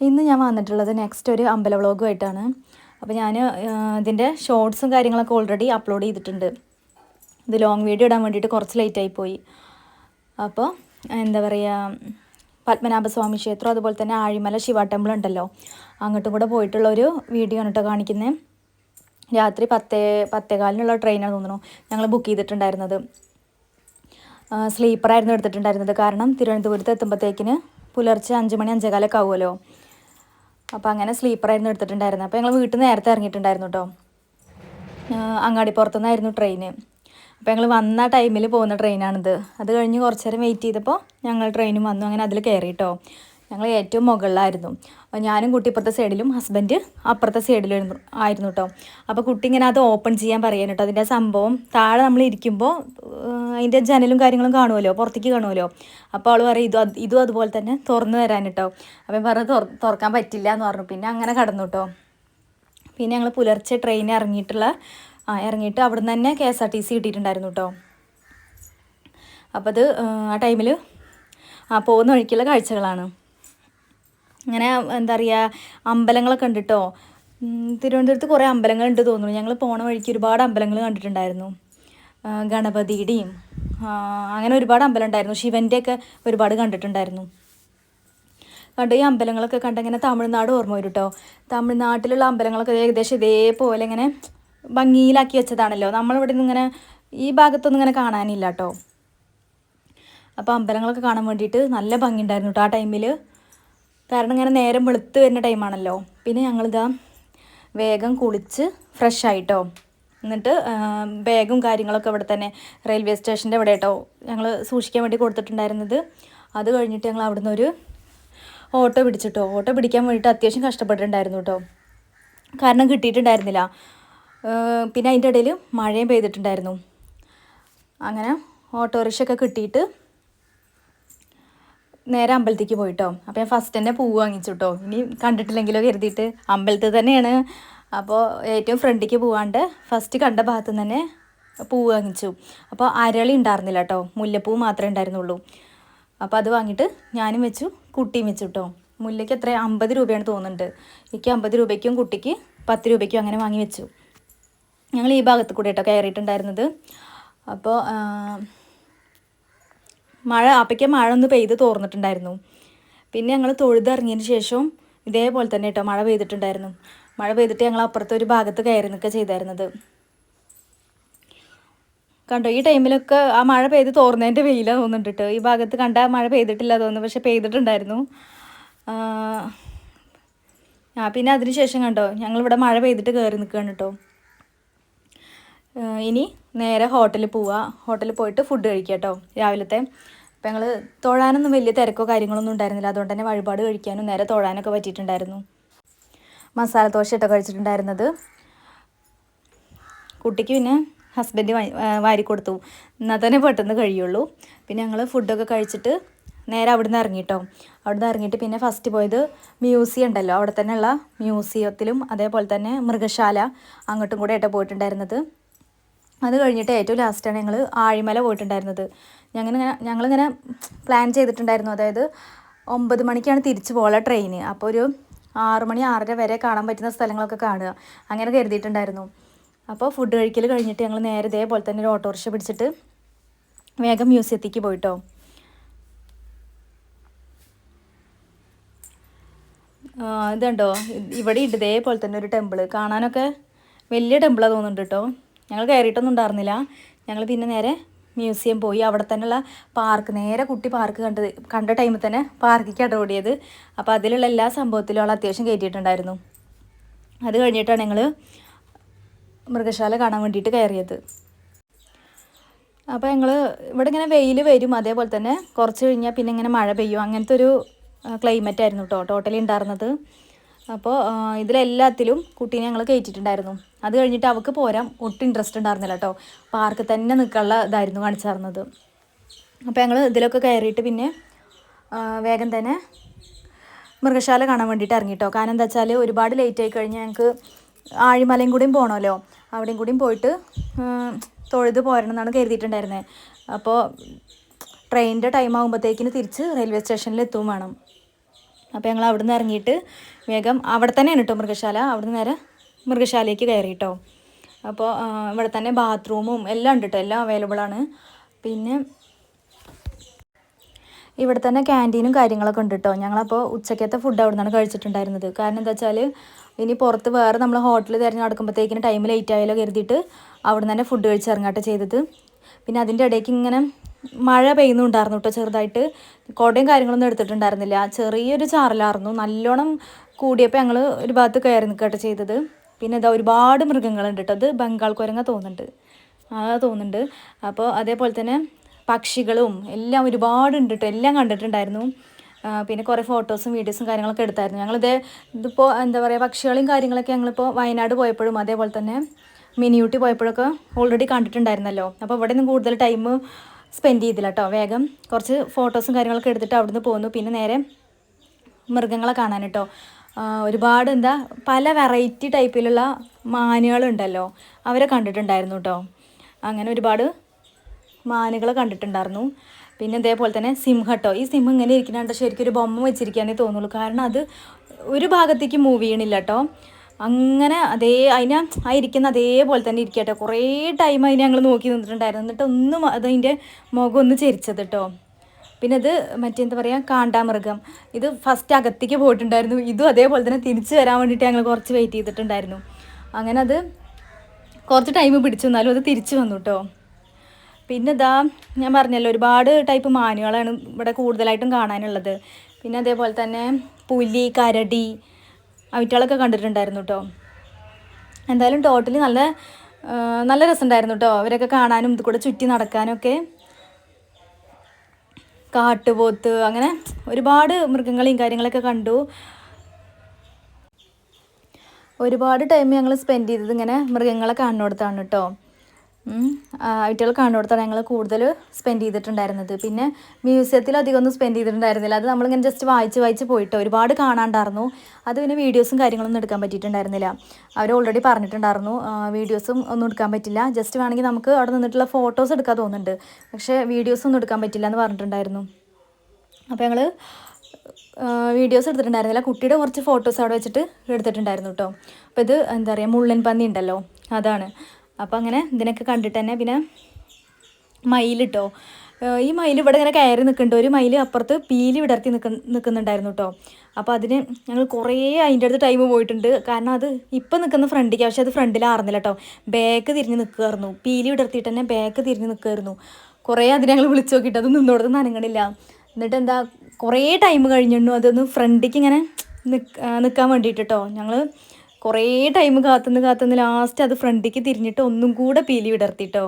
ഇന്ന് ഞാൻ വന്നിട്ടുള്ളത് നെക്സ്റ്റ് ഒരു അമ്പല വ്ളോഗുമായിട്ടാണ് അപ്പോൾ ഞാൻ ഇതിന്റെ ഷോർട്സും കാര്യങ്ങളൊക്കെ ഓൾറെഡി അപ്ലോഡ് ചെയ്തിട്ടുണ്ട്. ഇത് ലോങ് വീഡിയോ ഇടാൻ വേണ്ടിയിട്ട് കുറച്ച് ലേറ്റായി പോയി. അപ്പോൾ എന്താ പറയുക പത്മനാഭസ്വാമി ക്ഷേത്രം അതുപോലെ തന്നെ ആഴിമല ശിവ ടെമ്പിൾ ഉണ്ടല്ലോ. അങ്ങോട്ടും കൂടെ പോയിട്ടുള്ള ഒരു വീഡിയോ ആണ് കേട്ടോ കാണിക്കുന്നത് രാത്രി പത്തേ പത്തേകാലിനുള്ള ട്രെയിനാണ് തോന്നുന്നു ഞങ്ങൾ ബുക്ക് ചെയ്തിട്ടുണ്ടായിരുന്നത്. സ്ലീപ്പറായിരുന്നു എടുത്തിട്ടുണ്ടായിരുന്നത്. കാരണം തിരുവനന്തപുരത്ത് എത്തുമ്പോഴത്തേക്കിന് പുലർച്ചെ അഞ്ച് മണി അഞ്ചേകാലൊക്കെ ആവുമല്ലോ. അപ്പോൾ അങ്ങനെ സ്ലീപ്പറായിരുന്നു എടുത്തിട്ടുണ്ടായിരുന്നത്. അപ്പോൾ ഞങ്ങൾ വീട്ടിൽ നേരത്തെ ഇറങ്ങിയിട്ടുണ്ടായിരുന്നു കേട്ടോ അങ്ങാടിപ്പുറത്തു നിന്നായിരുന്നു ട്രെയിന് അപ്പോൾ ഞങ്ങൾ വന്ന ടൈമിൽ പോകുന്ന ട്രെയിനാണിത് അത് കഴിഞ്ഞ് കുറച്ച് നേരം വെയിറ്റ് ചെയ്തപ്പോൾ ഞങ്ങൾ ട്രെയിനും വന്നു. അങ്ങനെ അതിൽ കയറി കേട്ടോ ഞങ്ങൾ ഏറ്റവും മുകളിലായിരുന്നു. ഞാനും കുട്ടി ഇപ്പുറത്തെ സൈഡിലും ഹസ്ബൻഡ് അപ്പുറത്തെ സൈഡിലും ആയിരുന്നു കേട്ടോ അപ്പോൾ കുട്ടി ഇങ്ങനെ അത് ഓപ്പൺ ചെയ്യാൻ പറയാൻ കേട്ടോ അതിന്റെ സംഭവം താഴെ നമ്മൾ ഇരിക്കുമ്പോൾ അതിന്റെ ജനലും കാര്യങ്ങളും കാണുമല്ലോ? പുറത്തേക്ക് കാണുമല്ലോ? അപ്പോൾ അവൾ പറയും ഇതും ഇതും അതുപോലെ തന്നെ തുറന്നു തരാൻ കേട്ടോ അപ്പം പറഞ്ഞു തുറ തുറക്കാൻ പറ്റില്ല എന്ന് പറഞ്ഞു. പിന്നെ അങ്ങനെ കടന്നു കേട്ടോ പിന്നെ ഞങ്ങൾ പുലർച്ചെ ട്രെയിൻ ഇറങ്ങിയിട്ടുള്ള ആ ഇറങ്ങിയിട്ട് അവിടെ നിന്ന് തന്നെ K S R T C കിട്ടിയിട്ടുണ്ടായിരുന്നു കേട്ടോ അപ്പോൾ അത് ആ ടൈമിൽ ആ പോകുന്ന വഴിക്കുള്ള കാഴ്ചകളാണ്. അങ്ങനെ എന്താ പറയുക അമ്പലങ്ങളൊക്കെ ഉണ്ട് കേട്ടോ തിരുവനന്തപുരത്ത് കുറേ അമ്പലങ്ങളുണ്ട് തോന്നുന്നു. ഞങ്ങൾ പോണ വഴിക്ക് ഒരുപാട് അമ്പലങ്ങൾ കണ്ടിട്ടുണ്ടായിരുന്നു. ഗണപതിയുടെയും അങ്ങനെ ഒരുപാട് അമ്പലം ഉണ്ടായിരുന്നു. ശിവന്റെയൊക്കെ ഒരുപാട് കണ്ടിട്ടുണ്ടായിരുന്നു. കണ്ട് ഈ അമ്പലങ്ങളൊക്കെ കണ്ടിങ്ങനെ തമിഴ്നാട് ഓർമ്മ വരും കേട്ടോ തമിഴ്നാട്ടിലുള്ള അമ്പലങ്ങളൊക്കെ ഏകദേശം ഇതേപോലെ ഇങ്ങനെ ഭംഗിയിലാക്കി വെച്ചതാണല്ലോ. നമ്മളിവിടെ നിന്ന് ഇങ്ങനെ ഈ ഭാഗത്തൊന്നും ഇങ്ങനെ കാണാനില്ല കേട്ടോ അപ്പോൾ അമ്പലങ്ങളൊക്കെ കാണാൻ വേണ്ടിയിട്ട് നല്ല ഭംഗി ഉണ്ടായിരുന്നു കേട്ടോ ആ ടൈമിൽ കാരണം ഇങ്ങനെ നേരം വെളുത്ത് വരുന്ന ടൈമാണല്ലോ. പിന്നെ ഞങ്ങളിതാ വേഗം കുളിച്ച് ഫ്രഷ് ആയിട്ടോ എന്നിട്ട് ബാഗും കാര്യങ്ങളൊക്കെ ഇവിടെ തന്നെ റെയിൽവേ സ്റ്റേഷന്റെ ഇവിടെ കേട്ടോ. ഞങ്ങൾ സൂക്ഷിക്കാൻ വേണ്ടി കൊടുത്തിട്ടുണ്ടായിരുന്നത്. അത് കഴിഞ്ഞിട്ട് ഞങ്ങൾ അവിടുന്ന് ഒരു ഓട്ടോ പിടിച്ചിട്ടോ. ഓട്ടോ പിടിക്കാൻ വേണ്ടിയിട്ട് അത്യാവശ്യം കഷ്ടപ്പെട്ടിട്ടുണ്ടായിരുന്നു കേട്ടോ. കാരണം കിട്ടിയിട്ടുണ്ടായിരുന്നില്ല. പിന്നെ അതിന്റെ ഇടയിൽ മഴയും പെയ്തിട്ടുണ്ടായിരുന്നു. അങ്ങനെ ഓട്ടോറിക്ഷ ഒക്കെ കിട്ടിയിട്ട് നേരെ അമ്പലത്തേക്ക് പോയിട്ടോ. അപ്പോൾ ഞാൻ ഫസ്റ്റ് തന്നെ പൂവ് വാങ്ങിച്ചു കേട്ടോ. ഇനി കണ്ടിട്ടില്ലെങ്കിലോ കരുതിയിട്ട്. അമ്പലത്തിൽ തന്നെയാണ് അപ്പോൾ ഏറ്റവും ഫ്രണ്ടിലേക്ക് പോവാണ്ട് ഫസ്റ്റ് കണ്ട ഭാഗത്ത് തന്നെ പൂ വാങ്ങിച്ചു. അപ്പോൾ അരളി ഉണ്ടായിരുന്നില്ല കേട്ടോ മുല്ലപ്പൂ മാത്രമേ ഉണ്ടായിരുന്നുള്ളൂ. അപ്പോൾ അത് വാങ്ങിയിട്ട് ഞാനും വെച്ചു കുട്ടിയും വെച്ചു കേട്ടോ മുല്ലയ്ക്ക് എത്ര അമ്പത് രൂപയാണ് തോന്നുന്നുണ്ട്. എനിക്ക് അമ്പത് രൂപയ്ക്കും കുട്ടിക്ക് പത്ത് രൂപയ്ക്കും അങ്ങനെ വാങ്ങി വെച്ചു. ഞങ്ങൾ ഈ ഭാഗത്ത് കൂടെ കേട്ടോ കയറിയിട്ടുണ്ടായിരുന്നത്. അപ്പോൾ മഴ അപ്പയ്ക്ക് മഴ ഒന്ന് പെയ്ത് തോർന്നിട്ടുണ്ടായിരുന്നു. പിന്നെ ഞങ്ങൾ തൊഴുതിറങ്ങിയതിന് ശേഷം ഇതേപോലെ തന്നെ കേട്ടോ മഴ പെയ്തിട്ടുണ്ടായിരുന്നു. മഴ പെയ്തിട്ട് ഞങ്ങൾ അപ്പുറത്തെ ഒരു ഭാഗത്ത് കയറി നിൽക്കുക ചെയ്തായിരുന്നത്. കണ്ടോ ഈ ടൈമിലൊക്കെ ആ മഴ പെയ്ത് തോർന്നതിന്റെ വെയിലാണ് തോന്നുന്നുണ്ട് ഈ ഭാഗത്ത് കണ്ട മഴ പെയ്തിട്ടില്ല തോന്നുന്നു പക്ഷെ പെയ്തിട്ടുണ്ടായിരുന്നു. ആ പിന്നെ അതിനുശേഷം കണ്ടോ ഞങ്ങളിവിടെ മഴ പെയ്തിട്ട് കയറി നിൽക്കുകയാണ് കേട്ടോ ഇനി നേരെ ഹോട്ടലിൽ പോവുക ഹോട്ടലിൽ പോയിട്ട് ഫുഡ് കഴിക്കുക കേട്ടോ രാവിലത്തെ. അപ്പം ഞങ്ങൾ തൊഴാനൊന്നും വലിയ തിരക്കോ കാര്യങ്ങളൊന്നും ഉണ്ടായിരുന്നില്ല. അതുകൊണ്ട് തന്നെ വഴിപാട് കഴിക്കാനും നേരെ തൊഴാനൊക്കെ പറ്റിയിട്ടുണ്ടായിരുന്നു. മസാല ദോശ ഇട്ടോ കഴിച്ചിട്ടുണ്ടായിരുന്നത്. കുട്ടിക്ക് പിന്നെ ഹസ്ബൻഡ് വാരി കൊടുത്തു. എന്നാൽ തന്നെ പെട്ടെന്ന് കഴിയുള്ളൂ. പിന്നെ ഞങ്ങൾ ഫുഡൊക്കെ കഴിച്ചിട്ട് നേരെ അവിടെ നിന്ന് ഇറങ്ങിട്ടോ. അവിടെ നിന്ന് ഇറങ്ങിയിട്ട് പിന്നെ ഫസ്റ്റ് പോയത് മ്യൂസിയം ഉണ്ടല്ലോ. അവിടെ തന്നെയുള്ള മ്യൂസിയത്തിലും അതേപോലെ തന്നെ മൃഗശാല അങ്ങോട്ടും കൂടെ ആയിട്ട് പോയിട്ടുണ്ടായിരുന്നത്. അത് കഴിഞ്ഞിട്ട് ഏറ്റവും ലാസ്റ്റാണ് ഞങ്ങൾ ആഴിമല പോയിട്ടുണ്ടായിരുന്നത്. ഞങ്ങളിങ്ങനെ ഞങ്ങളിങ്ങനെ പ്ലാൻ ചെയ്തിട്ടുണ്ടായിരുന്നു. അതായത് ഒമ്പത് മണിക്കാണ് തിരിച്ചു പോകാനുള്ള ട്രെയിന് അപ്പോൾ ഒരു ആറ് മണി ആറര വരെ കാണാൻ പറ്റുന്ന സ്ഥലങ്ങളൊക്കെ കാണുക. അങ്ങനെ കരുതിയിട്ടുണ്ടായിരുന്നു. അപ്പോൾ ഫുഡ് കഴിക്കൽ കഴിഞ്ഞിട്ട് ഞങ്ങൾ നേരെ ഇതേപോലെ തന്നെ ഒരു ഓട്ടോറിക്ഷ പിടിച്ചിട്ട് വേഗം മ്യൂസിയത്തേക്ക് പോയിട്ടോ. ഇതുണ്ടോ? ഇവിടെ ഉണ്ട് ഇതേപോലെ തന്നെ ഒരു ടെമ്പിൾ കാണാനൊക്കെ വലിയ ടെമ്പിളാണ് തോന്നുന്നുണ്ട് കേട്ടോ ഞങ്ങൾ കയറിയിട്ടൊന്നും ഉണ്ടായിരുന്നില്ല. ഞങ്ങൾ പിന്നെ നേരെ മ്യൂസിയം പോയി അവിടെ തന്നെയുള്ള പാർക്ക്. നേരെ കുട്ടി പാർക്ക് കണ്ടത് കണ്ട ടൈമിൽ തന്നെ പാർക്കിക്ക് ഓടിയത് അപ്പോൾ അതിലുള്ള എല്ലാ സംഭവത്തിലും അവൾ അത്യാവശ്യം കയറ്റിയിട്ടുണ്ടായിരുന്നു. അത് കഴിഞ്ഞിട്ടാണ് ഞങ്ങൾ മൃഗശാല കാണാൻ വേണ്ടിയിട്ട് കയറിയത്. അപ്പോൾ ഞങ്ങൾ ഇവിടെ ഇങ്ങനെ വെയിൽ വരും. അതേപോലെ തന്നെ കുറച്ച് കഴിഞ്ഞാൽ പിന്നെ ഇങ്ങനെ മഴ പെയ്യും. അങ്ങനത്തെ ഒരു ക്ലൈമറ്റ് ആയിരുന്നു കേട്ടോ ടോട്ടലി ഉണ്ടായിരുന്നത്. അപ്പോൾ ഇതിലെല്ലാത്തിലും കുട്ടീനെ ഞങ്ങൾ കയറ്റിയിട്ടുണ്ടായിരുന്നു അത് കഴിഞ്ഞിട്ട് അവൾക്ക് പോരാൻ ഒട്ടും ഇൻട്രസ്റ്റ് ഉണ്ടായിരുന്നില്ല കേട്ടോ പാർക്ക് തന്നെ നിൽക്കാനുള്ള ഇതായിരുന്നു കാണിച്ചായിരുന്നത് അപ്പോൾ ഞങ്ങൾ ഇതിലൊക്കെ കയറിയിട്ട് പിന്നെ വേഗം തന്നെ മൃഗശാല കാണാൻ വേണ്ടിയിട്ട് ഇറങ്ങിട്ടോ കാരണം എന്താ വെച്ചാൽ ഒരുപാട് ലേറ്റ് ആയി കഴിഞ്ഞാൽ ഞങ്ങൾക്ക് ആഴിമലയും കൂടിയും പോകണമല്ലോ അവിടെയും കൂടിയും പോയിട്ട് തൊഴുത് പോരണം എന്നാണ് കരുതിയിട്ടുണ്ടായിരുന്നത് അപ്പോൾ ട്രെയിനിന്റെ ടൈം ആകുമ്പോഴത്തേക്കിന് തിരിച്ച് റെയിൽവേ സ്റ്റേഷനിൽ എത്തുകയും വേണം. അപ്പോൾ ഞങ്ങൾ അവിടെ നിന്ന് ഇറങ്ങിയിട്ട് വേഗം അവിടെ തന്നെയാണ് കേട്ടോ മൃഗശാല. അവിടെ നിന്ന് നേരെ മൃഗശാലയ്ക്ക് കയറി കേട്ടോ അപ്പോൾ ഇവിടെ തന്നെ ബാത്റൂമും എല്ലാം ഉണ്ട് കേട്ടോ എല്ലാം അവൈലബിൾ ആണ്. പിന്നെ ഇവിടെ തന്നെ ക്യാന്റീനും കാര്യങ്ങളൊക്കെ ഉണ്ട് കേട്ടോ ഞങ്ങളപ്പോൾ ഉച്ചക്കത്തെ ഫുഡ് അവിടെ നിന്നാണ് കഴിച്ചിട്ടുണ്ടായിരുന്നത്. കാരണം എന്താ വെച്ചാൽ ഇനി പുറത്ത് വേറെ നമ്മൾ ഹോട്ടൽ തിരഞ്ഞ് നടക്കുമ്പോഴത്തേക്കിന് ടൈം ലേറ്റ് ആയാലോ കരുതിയിട്ട് അവിടെ നിന്ന് തന്നെ ഫുഡ് കഴിച്ച് ഇറങ്ങാട്ടെ ചെയ്തത്. പിന്നെ അതിന്റെ ഇടയ്ക്ക് ഇങ്ങനെ മഴ പെയ്യുന്നുണ്ടായിരുന്നു കേട്ടോ ചെറുതായിട്ട്. കുടയും കാര്യങ്ങളൊന്നും എടുത്തിട്ടുണ്ടായിരുന്നില്ല. ചെറിയൊരു ചാറലായിരുന്നു. നല്ലോണം കൂടിയപ്പോൾ ഞങ്ങൾ ഒരു ഭാഗത്ത് കയറി നിൽക്കട്ടെ ചെയ്തത്. പിന്നെ ഇതാ ഒരുപാട് മൃഗങ്ങളുണ്ട് കേട്ടോ അത് ബംഗാൾ കുരങ്ങ തോന്നുന്നുണ്ട്. ആ തോന്നുന്നുണ്ട്. അപ്പോൾ അതേപോലെ തന്നെ പക്ഷികളും എല്ലാം ഒരുപാട് ഉണ്ട് കേട്ടോ എല്ലാം കണ്ടിട്ടുണ്ടായിരുന്നു. പിന്നെ കുറേ ഫോട്ടോസും വീഡിയോസും കാര്യങ്ങളൊക്കെ എടുത്തായിരുന്നു. ഞങ്ങളിത് ഇതിപ്പോൾ എന്താ പറയുക പക്ഷികളെയും കാര്യങ്ങളൊക്കെ ഞങ്ങളിപ്പോൾ വയനാട് പോയപ്പോഴും അതേപോലെ തന്നെ മിനിയൂട്ടി പോയപ്പോഴൊക്കെ ഓൾറെഡി കണ്ടിട്ടുണ്ടായിരുന്നല്ലോ. അപ്പോൾ ഇവിടെ നിന്ന് കൂടുതൽ ടൈം സ്പെൻഡ് ചെയ്തില്ല കേട്ടോ വേഗം. കുറച്ച് ഫോട്ടോസും കാര്യങ്ങളൊക്കെ എടുത്തിട്ട് അവിടുന്ന് പോന്നു. പിന്നെ നേരെ മൃഗങ്ങളെ കാണാൻ കേട്ടോ ഒരുപാട് എന്താ പല വെറൈറ്റി ടൈപ്പിലുള്ള മാനുകളുണ്ടല്ലോ. അവരെ കണ്ടിട്ടുണ്ടായിരുന്നു കേട്ടോ അങ്ങനെ ഒരുപാട് മാനുകൾ കണ്ടിട്ടുണ്ടായിരുന്നു. പിന്നെ ഇതേപോലെ തന്നെ സിംഹം കേട്ടോ ഈ സിംഹം ഇങ്ങനെ ഇരിക്കുന്നുണ്ട്. ശരിക്കും ഒരു ബൊമ്മ വെച്ചിരിക്കാനേ തോന്നുള്ളൂ കാരണം അത് ഒരു ഭാഗത്തേക്ക് മൂവ് ചെയ്യണില്ല കേട്ടോ അങ്ങനെ അതേ അതിനെ ആ ഇരിക്കുന്ന അതേപോലെ തന്നെ ഇരിക്കട്ടോ കുറേ ടൈം അതിനെ ഞങ്ങൾ നോക്കി നിന്നിട്ടുണ്ടായിരുന്നു. എന്നിട്ട് ഒന്നും അതിന്റെ മുഖം ഒന്ന് ചരിച്ചത് കേട്ടോ പിന്നെ ഇത് മറ്റെന്താ പറയുക കാണ്ടാമൃഗം. ഇത് ഫസ്റ്റ് അകത്തേക്ക് പോയിട്ടുണ്ടായിരുന്നു. ഇതും അതേപോലെ തന്നെ തിരിച്ചു വരാൻ വേണ്ടിയിട്ട് ഞങ്ങൾ കുറച്ച് വെയിറ്റ് ചെയ്തിട്ടുണ്ടായിരുന്നു. അങ്ങനെ അത് കുറച്ച് ടൈം പിടിച്ചു. എന്നാലും അത് തിരിച്ചു വന്നു കേട്ടോ പിന്നെ ഇതാ ഞാൻ പറഞ്ഞല്ലോ ഒരുപാട് ടൈപ്പ് മാനുകളാണ് ഇവിടെ കൂടുതലായിട്ടും കാണാനുള്ളത്. പിന്നെ അതേപോലെ തന്നെ പുലി കരടി അവറ്റകളൊക്കെ കണ്ടിട്ടുണ്ടായിരുന്നു കേട്ടോ എന്തായാലും ടോട്ടലി നല്ല നല്ല രസമുണ്ടായിരുന്നു കേട്ടോ അവരൊക്കെ കാണാനും ഇത് കൂടെ ചുറ്റി നടക്കാനൊക്കെ. കാട്ടുപോത്ത് അങ്ങനെ ഒരുപാട് മൃഗങ്ങളെയും കാര്യങ്ങളൊക്കെ കണ്ടു. ഒരുപാട് ടൈം ഞങ്ങൾ സ്പെൻഡ് ചെയ്തത് ഇങ്ങനെ മൃഗങ്ങളെ കാണുന്നിടത്താണ് കേട്ടോ അവറ്റകൾ കാണുന്നിടത്താണ് ഞങ്ങൾ കൂടുതൽ സ്പെൻഡ് ചെയ്തിട്ടുണ്ടായിരുന്നത്. പിന്നെ മ്യൂസിയത്തിൽ അധികം ഒന്നും സ്പെൻഡ് ചെയ്തിട്ടുണ്ടായിരുന്നില്ല. അത് നമ്മളിങ്ങനെ ജസ്റ്റ് വായിച്ച് വായിച്ച് പോയിട്ട് ഒരുപാട് കാണാണ്ടായിരുന്നു. അത് പിന്നെ വീഡിയോസും കാര്യങ്ങളൊന്നും എടുക്കാൻ പറ്റിയിട്ടുണ്ടായിരുന്നില്ല. അവർ ഓൾറെഡി പറഞ്ഞിട്ടുണ്ടായിരുന്നു. വീഡിയോസും ഒന്നും എടുക്കാൻ പറ്റില്ല. ജസ്റ്റ് വേണമെങ്കിൽ നമുക്ക് അവിടെ നിന്നിട്ടുള്ള ഫോട്ടോസ് എടുക്കാൻ തോന്നുന്നുണ്ട്. പക്ഷേ വീഡിയോസ് ഒന്നും എടുക്കാൻ പറ്റില്ല എന്ന് പറഞ്ഞിട്ടുണ്ടായിരുന്നു. അപ്പോൾ ഞങ്ങൾ വീഡിയോസ് എടുത്തിട്ടുണ്ടായിരുന്നില്ല. കുട്ടിയുടെ കുറച്ച് ഫോട്ടോസ് അവിടെ വെച്ചിട്ട് എടുത്തിട്ടുണ്ടായിരുന്നു കേട്ടോ. അപ്പോൾ ഇത് എന്താ പറയുക മുള്ളൻ പന്നി ഉണ്ടല്ലോ. അതാണ്. അപ്പോൾ അങ്ങനെ ഇതിനൊക്കെ കണ്ടിട്ട് തന്നെ പിന്നെ മയിലിട്ടോ. ഈ മയിൽ ഇവിടെ ഇങ്ങനെ കയറി നിൽക്കുന്നുണ്ട്. ഒരു മയിൽ അപ്പുറത്ത് പീലി വിടർത്തി നിൽക്ക നിൽക്കുന്നുണ്ടായിരുന്നു കേട്ടോ അപ്പോൾ അതിന് ഞങ്ങൾ കുറേ അതിന്റെ അടുത്ത് ടൈം പോയിട്ടുണ്ട്. കാരണം അത് ഇപ്പം നിൽക്കുന്ന ഫ്രണ്ടിലേക്ക് പക്ഷേ അത് ഫ്രണ്ടിലായിരുന്നില്ല കേട്ടോ ബാക്ക് തിരിഞ്ഞ് നിൽക്കുമായിരുന്നു പീലി വിടർത്തിയിട്ട് തന്നെ ബാക്ക് തിരിഞ്ഞ് നിൽക്കുമായിരുന്നു കുറേ അതിനെ ഞങ്ങൾ വിളിച്ചു നോക്കിയിട്ട് അത് നിന്നോടത്ത് നനങ്ങണില്ല എന്നിട്ട് എന്താ കുറേ ടൈം കഴിഞ്ഞിട്ടുണ്ടോ അതൊന്ന് ഫ്രണ്ടിലേക്ക് ഇങ്ങനെ നിൽക്കാൻ വേണ്ടിയിട്ട് കേട്ടോ ഞങ്ങൾ കുറേ ടൈം കാത്തുനിന്ന് കാത്തുനിന്ന് ലാസ്റ്റ് അത് ഫ്രണ്ടിലേക്ക് തിരിഞ്ഞിട്ട് ഒന്നും കൂടെ പീലി വിടർത്തിട്ടോ.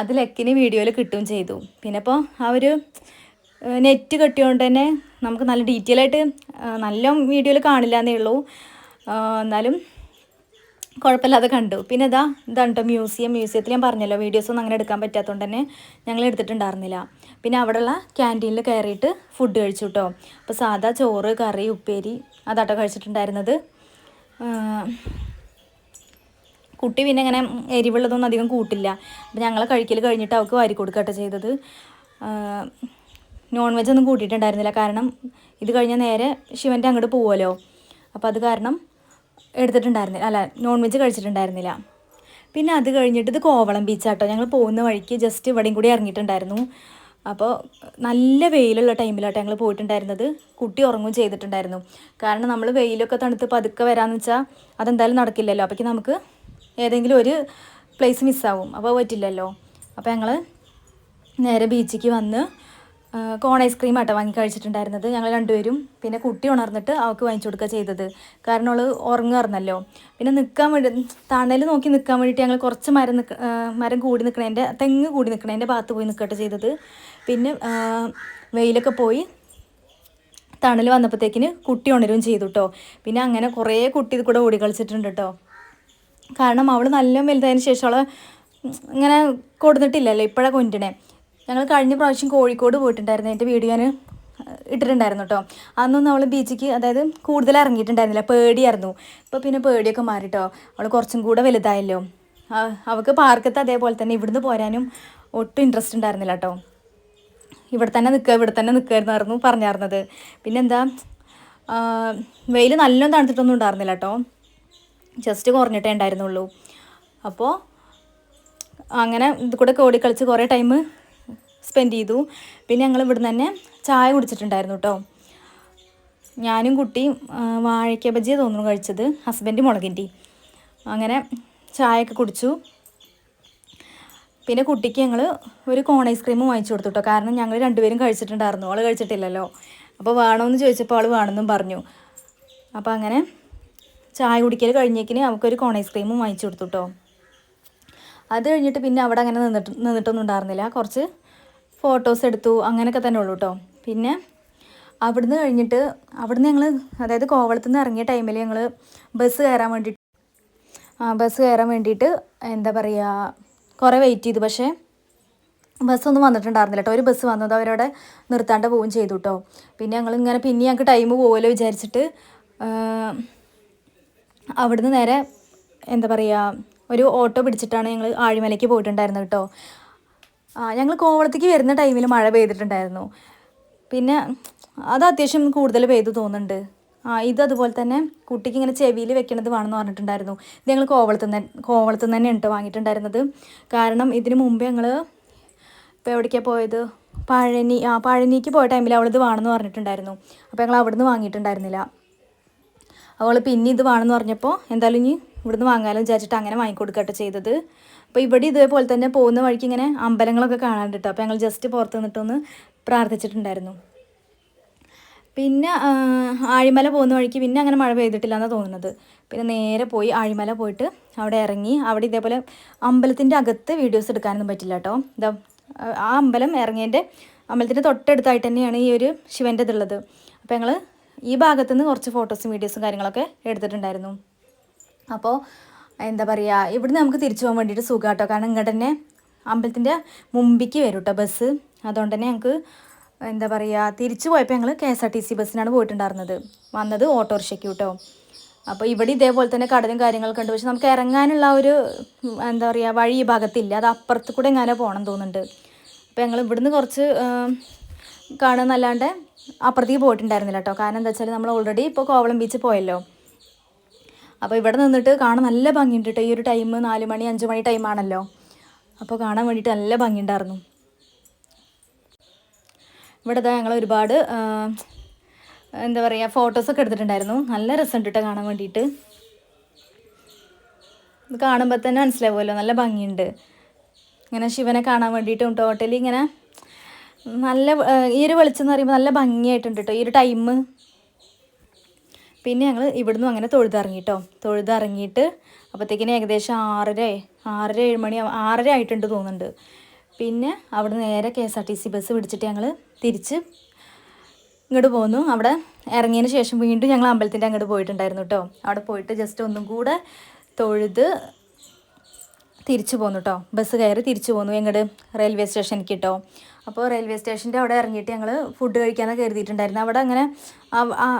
അത് ലക്കിന് വീഡിയോയിൽ കിട്ടുകയും ചെയ്തു. പിന്നെ അപ്പോൾ ആ ഒരു നെറ്റ് കെട്ടിയോണ്ട് തന്നെ നമുക്ക് നല്ല ഡീറ്റെയിൽ ആയിട്ട് നല്ല വീഡിയോയിൽ കാണില്ല എന്നേ ഉള്ളൂ. എന്നാലും കുഴപ്പമില്ലാതെ കണ്ടു. പിന്നെ ഇതാ ഇതാണ് കേട്ടോ മ്യൂസിയം മ്യൂസിയത്തിൽ ഞാൻ പറഞ്ഞല്ലോ വീഡിയോസ് ഒന്നും അങ്ങനെ എടുക്കാൻ പറ്റാത്തതുകൊണ്ട് തന്നെ ഞങ്ങൾ എടുത്തിട്ടുണ്ടായിരുന്നില്ല. പിന്നെ അവിടെയുള്ള ക്യാന്റീനിൽ കയറിയിട്ട് ഫുഡ് കഴിച്ചു കേട്ടോ അപ്പോൾ സാധാ ചോറ് കറി ഉപ്പേരി അതാട്ടോ കഴിച്ചിട്ടുണ്ടായിരുന്നത്. കുട്ടി പിന്നെ ഇങ്ങനെ എരിവുള്ളതൊന്നും അധികം കൂട്ടില്ല. അപ്പം ഞങ്ങൾ കഴിക്കൽ കഴിഞ്ഞിട്ട് അവൾക്ക് വാരി കൊടുക്കട്ടെ ചെയ്തത്. നോൺ വെജ് ഒന്നും കൂട്ടിയിട്ടുണ്ടായിരുന്നില്ല. കാരണം ഇത് കഴിഞ്ഞാൽ നേരെ ശിവന്റെ അങ്ങോട്ട് പോവുമല്ലോ അപ്പോൾ അത് കാരണം എടുത്തിട്ടുണ്ടായിരുന്നില്ല. അല്ല നോൺ വെജ് കഴിച്ചിട്ടുണ്ടായിരുന്നില്ല. പിന്നെ അത് കഴിഞ്ഞിട്ട് ഇത് കോവളം ബീച്ചാട്ടോ ഞങ്ങൾ പോകുന്ന വഴിക്ക് ജസ്റ്റ് ഇവിടെയും കൂടി ഇറങ്ങിയിട്ടുണ്ടായിരുന്നു. അപ്പോൾ നല്ല വെയിലുള്ള ടൈമിലാട്ടോ ഞങ്ങൾ പോയിട്ടുണ്ടായിരുന്നത്. കുട്ടി ഉറങ്ങുകയും ചെയ്തിട്ടുണ്ടായിരുന്നു. കാരണം നമ്മൾ വെയിലൊക്കെ തണുത്ത് പതുക്കെ വരാമെന്ന് വെച്ചാൽ അതെന്തായാലും നടക്കില്ലല്ലോ. അപ്പോഴേക്ക് നമുക്ക് ഏതെങ്കിലും ഒരു പ്ലേസ് മിസ്സാവും അപ്പോൾ പറ്റില്ലല്ലോ. അപ്പോൾ ഞങ്ങൾ നേരെ ബീച്ചിലേക്ക് വന്ന് കോൺ ഐസ്ക്രീം ആട്ടോ വാങ്ങി കഴിച്ചിട്ടുണ്ടായിരുന്നത്. ഞങ്ങൾ രണ്ടുപേരും പിന്നെ കുട്ടി ഉണർന്നിട്ട് അവൾക്ക് വാങ്ങിച്ചു കൊടുക്കുക ചെയ്തത്. കാരണം അവൾ ഉറങ്ങുമായിരുന്നല്ലോ. പിന്നെ നിൽക്കാൻ വേണ്ടി തണൽ നോക്കി നിൽക്കാൻ വേണ്ടിയിട്ട് ഞങ്ങൾ കുറച്ച് മരം നിൽക്ക മരം കൂടി നിൽക്കണേന്റെ തെങ്ങ് കൂടി നിൽക്കണേന്റെ ഭാഗത്ത് പോയി നിൽക്കട്ടെ ചെയ്തത്. പിന്നെ വെയിലൊക്കെ പോയി തണൽ വന്നപ്പോഴത്തേക്കിന് കുട്ടി ഉണരുകയും ചെയ്തു കേട്ടോ പിന്നെ അങ്ങനെ കുറേ കുട്ടി ഇത് കൂടെ ഓടി കളിച്ചിട്ടുണ്ട് കേട്ടോ കാരണം അവൾ നല്ല വലുതായതിന് ശേഷം അവളെ ഇങ്ങനെ കൊടുത്തിട്ടില്ലല്ലോ ഇപ്പോഴാണ് കൊണ്ടിനെ ഞങ്ങൾ കഴിഞ്ഞ പ്രാവശ്യം കോഴിക്കോട് പോയിട്ടുണ്ടായിരുന്നു. എന്റെ വീഡിയോ ഞാൻ ഇട്ടിട്ടുണ്ടായിരുന്നു കേട്ടോ അന്നൊന്നും അവൾ ബീച്ചിക്ക് അതായത് കൂടുതൽ ഇറങ്ങിയിട്ടുണ്ടായിരുന്നില്ല. പേടിയായിരുന്നു. ഇപ്പോൾ പിന്നെ പേടിയൊക്കെ മാറിട്ടോ. അവൾ കുറച്ചും കൂടെ വലുതായല്ലോ. അവൾക്ക് പാർക്കത്ത് അതേപോലെ തന്നെ ഇവിടുന്ന് പോരാനും ഒട്ടും ഇൻട്രസ്റ്റ് ഉണ്ടായിരുന്നില്ല കേട്ടോ ഇവിടെ തന്നെ നിൽക്കുക ഇവിടെ തന്നെ നിൽക്കുമായിരുന്നു പറഞ്ഞായിരുന്നത്. പിന്നെന്താ വെയിൽ നല്ലോണം തണുത്തിട്ടൊന്നും ഉണ്ടായിരുന്നില്ല കേട്ടോ ജസ്റ്റ് കുറഞ്ഞിട്ടേ ഉണ്ടായിരുന്നുള്ളൂ. അപ്പോൾ അങ്ങനെ ഇത് കൂടെ ഓടിക്കളിച്ച് കുറേ ടൈം സ്പെൻഡ് ചെയ്തു. പിന്നെ ഞങ്ങൾ ഇവിടുന്ന് തന്നെ ചായ കുടിച്ചിട്ടുണ്ടായിരുന്നു കേട്ടോ ഞാനും കുട്ടിയും വാഴയ്ക്ക ബജിയെ തോന്നുന്നു കഴിച്ചത് ഹസ്ബൻഡ് മുളകിന്റെ അങ്ങനെ ചായയൊക്കെ കുടിച്ചു. പിന്നെ കുട്ടിക്ക് ഞങ്ങൾ ഒരു കോൺ ഐസ്ക്രീമും വാങ്ങിച്ചു കൊടുത്തു കേട്ടോ കാരണം ഞങ്ങൾ രണ്ടുപേരും കഴിച്ചിട്ടുണ്ടായിരുന്നു. അവൾ കഴിച്ചിട്ടില്ലല്ലോ. അപ്പോൾ വേണമെന്ന് ചോദിച്ചപ്പോൾ അവൾ വേണമെന്നും പറഞ്ഞു. അപ്പോൾ അങ്ങനെ ചായ കുടിക്കൽ കഴിഞ്ഞേക്കിന് അവൾക്കൊരു കോൺ ഐസ്ക്രീമും വാങ്ങിച്ചു കൊടുത്തു കേട്ടോ അത് കഴിഞ്ഞിട്ട് പിന്നെ അവിടെ അങ്ങനെ നിന്നിട്ട് നിന്നിട്ടൊന്നും ഉണ്ടായിരുന്നില്ല. കുറച്ച് ഫോട്ടോസ് എടുത്തു അങ്ങനെയൊക്കെ തന്നെ ഉള്ളൂ കേട്ടോ പിന്നെ അവിടുന്ന് കഴിഞ്ഞിട്ട് അവിടുന്ന് ഞങ്ങൾ അതായത് കോവളത്ത് നിന്ന് ഇറങ്ങിയ ടൈമിൽ ഞങ്ങൾ ബസ് കയറാൻ വേണ്ടിയിട്ട് ബസ് കയറാൻ വേണ്ടിയിട്ട് എന്താ പറയുക കുറേ വെയിറ്റ് ചെയ്തു. പക്ഷേ ബസ്സൊന്നും വന്നിട്ടുണ്ടായിരുന്നില്ല കേട്ടോ ഒരു ബസ് വന്നത് അവരവിടെ നിർത്താണ്ട് പോവുകയും ചെയ്തു കേട്ടോ പിന്നെ ഞങ്ങൾ ഇങ്ങനെ പിന്നെ ഞങ്ങൾക്ക് ടൈം പോകുമല്ലോ വിചാരിച്ചിട്ട് അവിടുന്ന് നേരെ എന്താ പറയുക ഒരു ഓട്ടോ പിടിച്ചിട്ടാണ് ഞങ്ങൾ ആഴിമലയ്ക്ക് പോയിട്ടുണ്ടായിരുന്നത് കേട്ടോ ഞങ്ങൾ കോവളത്തേക്ക് വരുന്ന ടൈമിൽ മഴ പെയ്തിട്ടുണ്ടായിരുന്നു. പിന്നെ അത് അത്യാവശ്യം കൂടുതൽ പെയ്തു തോന്നുന്നുണ്ട്. ആ ഇത് അതുപോലെ തന്നെ കുട്ടിക്ക് ഇങ്ങനെ ചെവിയിൽ വെക്കണത് വേണമെന്ന് പറഞ്ഞിട്ടുണ്ടായിരുന്നു. ഇത് ഞങ്ങൾ കോവളത്ത് നിന്ന് കോവളത്ത് തന്നെ ഉണ്ട് വാങ്ങിയിട്ടുണ്ടായിരുന്നത്. കാരണം ഇതിന് മുമ്പ് ഞങ്ങൾ ഇപ്പോൾ എവിടേക്കാണ് പോയത്? പഴനി ആ പഴനിക്ക് പോയ ടൈമിൽ അവളിത് വേണമെന്ന് പറഞ്ഞിട്ടുണ്ടായിരുന്നു. അപ്പോൾ ഞങ്ങൾ അവിടുന്ന് വാങ്ങിയിട്ടുണ്ടായിരുന്നില്ല. അവൾ പിന്നെ ഇത് വേണമെന്ന് പറഞ്ഞപ്പോൾ എന്തായാലും ഇനി ഇവിടുന്ന് വാങ്ങാമെന്ന് വിചാരിച്ചിട്ട് അങ്ങനെ വാങ്ങിക്കൊടുക്കട്ടെ ചെയ്തത്. അപ്പോൾ ഇവിടെ ഇതേപോലെ തന്നെ പോകുന്ന വഴിക്ക് ഇങ്ങനെ അമ്പലങ്ങളൊക്കെ കാണാണ്ട് കേട്ടോ അപ്പോൾ ഞങ്ങൾ ജസ്റ്റ് പുറത്ത് നിന്നിട്ടൊന്ന് പ്രാർത്ഥിച്ചിട്ടുണ്ടായിരുന്നു. പിന്നെ ആഴിമല പോകുന്ന വഴിക്ക് പിന്നെ അങ്ങനെ മഴ പെയ്തിട്ടില്ല എന്നാണ് തോന്നുന്നത്. പിന്നെ നേരെ പോയി ആഴിമല പോയിട്ട് അവിടെ ഇറങ്ങി അവിടെ ഇതേപോലെ അമ്പലത്തിന്റെ അകത്ത് വീഡിയോസ് എടുക്കാനൊന്നും പറ്റില്ല കേട്ടോ ഇതാ ആ അമ്പലം ഇറങ്ങിയതിന്റെ അമ്പലത്തിന്റെ തൊട്ടടുത്തായിട്ട് തന്നെയാണ് ഈ ഒരു ശിവന്റെ ഇതുള്ളത് അപ്പോൾ ഞങ്ങൾ ഈ ഭാഗത്തുനിന്ന് കുറച്ച് ഫോട്ടോസും വീഡിയോസും കാര്യങ്ങളൊക്കെ എടുത്തിട്ടുണ്ടായിരുന്നു. അപ്പോൾ എന്താ പറയുക ഇവിടുന്ന് നമുക്ക് തിരിച്ചു പോകാൻ വേണ്ടിയിട്ട് സുഖം കേട്ടോ കാരണം ഇങ്ങോട്ട് തന്നെ അമ്പലത്തിന്റെ മുമ്പിക്ക് വരും കേട്ടോ ബസ് അതുകൊണ്ട് തന്നെ ഞങ്ങൾക്ക് എന്താ പറയുക തിരിച്ചു പോയപ്പോൾ ഞങ്ങൾ K S R T C ബസ്സിനാണ് പോയിട്ടുണ്ടായിരുന്നത്. വന്നത് ഓട്ടോറിക്ഷയ്ക്ക് കേട്ടോ അപ്പോൾ ഇവിടെ ഇതേപോലെ തന്നെ കടലും കാര്യങ്ങളൊക്കെ ഉണ്ട്. പക്ഷെ നമുക്ക് ഇറങ്ങാനുള്ള ഒരു എന്താ പറയുക വഴി ഈ ഭാഗത്തില്ല. അത് അപ്പുറത്ത് കൂടെ എങ്ങനെ പോകണം തോന്നുന്നുണ്ട്. അപ്പോൾ ഞങ്ങൾ ഇവിടുന്ന് കുറച്ച് കാണുന്നല്ലാണ്ട് അപ്പുറത്തേക്ക് പോയിട്ടുണ്ടായിരുന്നില്ല കേട്ടോ കാരണം എന്താ വെച്ചാൽ നമ്മൾ ഓൾറെഡി ഇപ്പോൾ കോവളം ബീച്ച് പോയല്ലോ. അപ്പോൾ ഇവിടെ നിന്നിട്ട് കാണാൻ നല്ല ഭംഗിയുണ്ട് കേട്ടോ ഈ ഒരു ടൈം നാല് മണി അഞ്ച് മണി ടൈമാണല്ലോ അപ്പോൾ കാണാൻ വേണ്ടിയിട്ട് നല്ല ഭംഗിയുണ്ടായിരുന്നു. ഇവിടെ ഇതാ ഞങ്ങൾ ഒരുപാട് എന്താ പറയുക ഫോട്ടോസൊക്കെ എടുത്തിട്ടുണ്ടായിരുന്നു. നല്ല രസമുണ്ട് കേട്ടോ കാണാൻ വേണ്ടിയിട്ട് ഇത് കാണുമ്പോൾ തന്നെ മനസ്സിലാവുമല്ലോ നല്ല ഭംഗിയുണ്ട്. ഇങ്ങനെ ശിവനെ കാണാൻ വേണ്ടിയിട്ടും ടോട്ടലി ഇങ്ങനെ നല്ല ഈ ഒരു വെളിച്ചം എന്ന് പറയുമ്പോൾ നല്ല ഭംഗിയായിട്ടുണ്ട് കേട്ടോ ഈ ഒരു ടൈം പിന്നെ ഞങ്ങൾ ഇവിടുന്ന് അങ്ങനെ തൊഴുതിറങ്ങി കേട്ടോ തൊഴുതിറങ്ങിയിട്ട് അപ്പോഴത്തേക്കിന് ഏകദേശം ആറര ആറര ഏഴ് മണി ആറര ആയിട്ടുണ്ട് തോന്നുന്നുണ്ട്. പിന്നെ അവിടെ നേരെ K S R T C bus പിടിച്ചിട്ട് ഞങ്ങൾ തിരിച്ച് ഇങ്ങോട്ട് പോന്നു. അവിടെ ഇറങ്ങിയതിന് ശേഷം വീണ്ടും ഞങ്ങൾ അമ്പലത്തിന്റെ അങ്ങോട്ട് പോയിട്ടുണ്ടായിരുന്നു കേട്ടോ അവിടെ പോയിട്ട് ജസ്റ്റ് ഒന്നും കൂടെ തൊഴുത് തിരിച്ചു പോന്നു കേട്ടോ ബസ് കയറി തിരിച്ചു പോന്നു. എങ്ങോട്ട് റെയിൽവേ സ്റ്റേഷനിലേക്ക് കേട്ടോ അപ്പോൾ റെയിൽവേ സ്റ്റേഷന്റെ അവിടെ ഇറങ്ങിയിട്ട് ഞങ്ങൾ ഫുഡ് കഴിക്കാനൊക്കെ കരുതിയിട്ടുണ്ടായിരുന്നു. അവിടെ അങ്ങനെ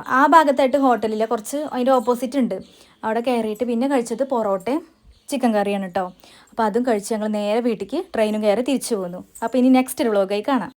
ആ- ഭാഗത്തായിട്ട് ഹോട്ടലില്ല കുറച്ച് അതിന്റെ ഓപ്പോസിറ്റ് ഉണ്ട്. അവിടെ കയറിയിട്ട് പിന്നെ കഴിച്ചത് പൊറോട്ടയും ചിക്കൻ കറിയാണ് കേട്ടോ അപ്പോൾ അതും കഴിച്ച് ഞങ്ങൾ നേരെ വീട്ടിലേക്ക് ട്രെയിനും കയറി തിരിച്ചു പോന്നു. അപ്പോൾ ഇനി നെക്സ്റ്റ് വ്ളോഗായി കാണാം.